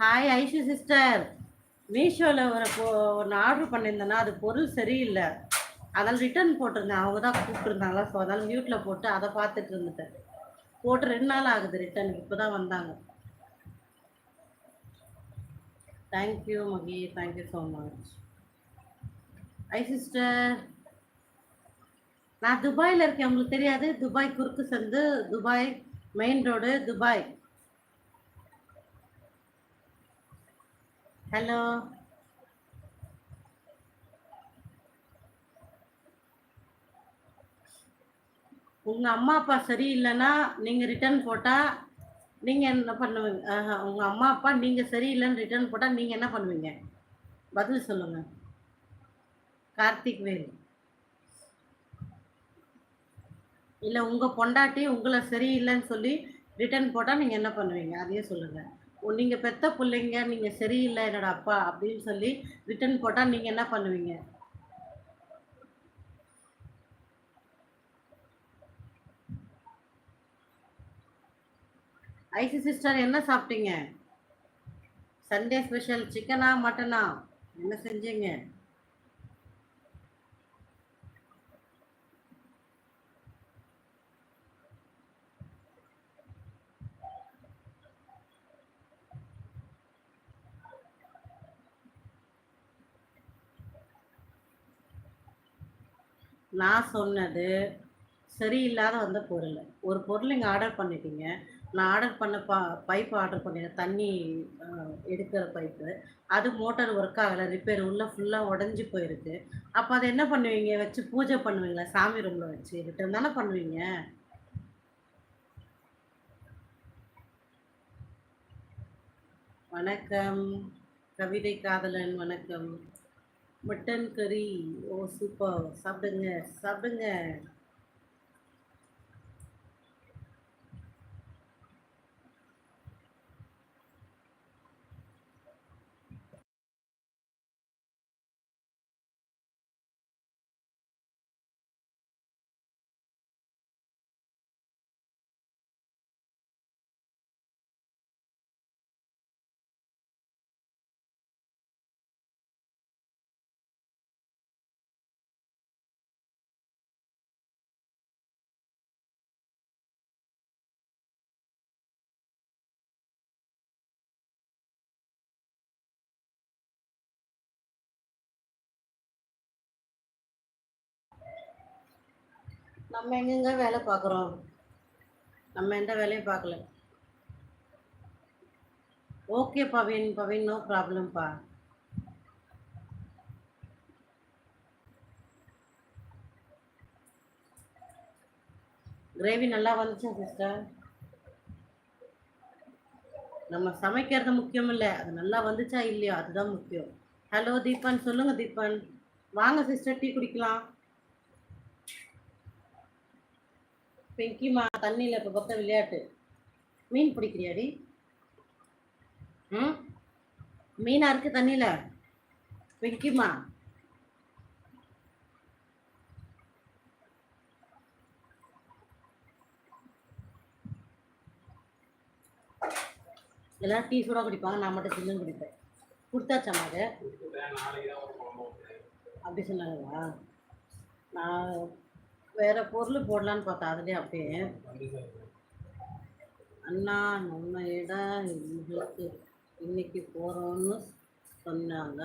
Hi Aishu sister மீஷோவில் ஒரு ஒன்று ஆர்டர் பண்ணியிருந்தேன்னா அது பொருள் சரியில்லை. அதனால் ரிட்டர்ன் போட்டிருந்தேன். அவங்க தான் கூப்பிட்டுருந்தாங்களா ஸோ அதனால் மியூட்டில் போட்டு அதை பார்த்துட்டு இருந்துட்டேன். போட்டு ரெண்டு நாள் ஆகுது ரிட்டர்ன் இப்போ தான் வந்தாங்க thank you Mahi. Thank you so much I sister நான் துபாயில் இருக்கேன். உங்களுக்கு தெரியாது. துபாய் குறுக்கு சந்து. Dubai main road Dubai. Hello. உங்கள் அம்மா அப்பா சரியில்லைன்னா நீங்கள் ரிட்டர்ன் போட்டால் நீங்கள் என்ன பண்ணுவீங்க? உங்கள் அம்மா அப்பா நீங்கள் சரியில்லைன்னு ரிட்டர்ன் போட்டால் நீங்கள் என்ன பண்ணுவீங்க? பதில் சொல்லுங்கள் கார்த்திக் வேல். இல்லை உங்கள் பொண்டாட்டி உங்களை சரியில்லைன்னு சொல்லி ரிட்டர்ன் போட்டால் நீங்கள் என்ன பண்ணுவீங்க? அதையும் சொல்லுங்கள் நீங்கள் பெத்த பிள்ளைங்க நீங்கள் சரியில்லை என்னோட அப்பா அப்படின்னு சொல்லி ரிட்டர்ன் போட்டால் நீங்கள் என்ன பண்ணுவீங்க? ஐசி சிஸ்டர் என்ன சாப்பிட்டீங்க? சண்டே ஸ்பெஷல் சிக்கனா மட்டனா? என்ன செஞ்சீங்க? நான் சொன்னது சரியில்லாத வந்த பொருள். ஒரு பொருள் இங்கே ஆர்டர் பண்ணிட்டீங்க. நான் ஆர்டர் பண்ண பா பைப் ஆர்டர் பண்ணிட்டேன். தண்ணி எடுக்கிற பைப்பு அது மோட்டார் ஒர்க் ஆகலை. ரிப்பேர் உள்ளே ஃபுல்லாக உடஞ்சி போயிருக்கு. அப்போ அதை என்ன பண்ணுவீங்க? வச்சு பூஜை பண்ணுவீங்களா? சாமி ரூமில் வச்சு? ரிட்டர்ன் தானே பண்ணுவீங்க? வணக்கம். கவிதை காதலன் வணக்கம். மட்டன் கறி. Oh super. சாப்பிடுங்க சாப்பிடுங்க. நம்ம எங்கெங்க வேலை பார்க்குறோம்? நம்ம எந்த வேலையும் பார்க்கல. ஓகே பவின் பவின் நோ ப்ராப்ளம்ப்பா கிரேவி நல்லா வந்துச்சா சிஸ்டர் நம்ம சமைக்கிறது முக்கியம் இல்லை. அது நல்லா வந்துச்சா இல்லையா? அதுதான் முக்கியம். ஹலோ தீபன். சொல்லுங்க தீபன். வாங்க சிஸ்டர் டீ குடிக்கலாம். பிங்கிமா தண்ணியில் இப்போ பக்கம் விளையாட்டு. மீன் பிடிக்கிறியாடி ம்? மீனா இருக்கு தண்ணியில். பிங்கிமா எல்லாரும் டீ சூடாக குடிப்பாங்க நான் மட்டும் சில்லுன்னு குடிப்பேன். கொடுத்தாச்சாம்மா அது? அப்படி சொன்னாங்களா? நான் வேற பொருள் போடலான்னு பார்த்தா அதுலேயே அப்படியே அண்ணா நம்ம இடம் எங்களுக்கு இன்னைக்கு போகிறோம்னு சொன்னாங்க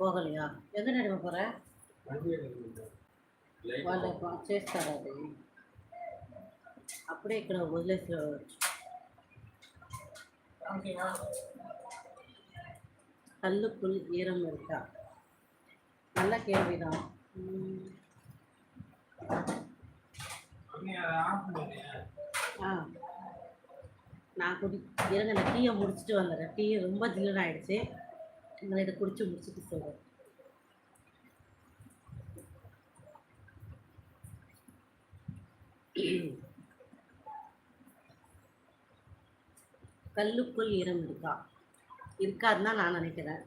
போகலையா எந்த நேரம் போகிற వాళ్ళ చేస్తారా అది అప్పుడే ఇక్కడ వదిలేసి రావచ్చు கல்லுக்குள் ஈரம் இருக்கா நல்ல கேள்விதான் உம், ஆ. நான் குடி இருங்க நான் டீயை முடிச்சுட்டு வந்துடுறேன். டீ ரொம்ப ஜில்லுன்னு ஆகிடுச்சு நான் இதை குடிச்சு முடிச்சுட்டு சொல்கிறேன் கல்லுக்குள் ஈரம் இருக்கா? இருக்காதுன்னு தான் நான் நினைக்கிறேன்.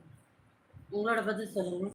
உங்களோட பதில் சொல்லுங்க.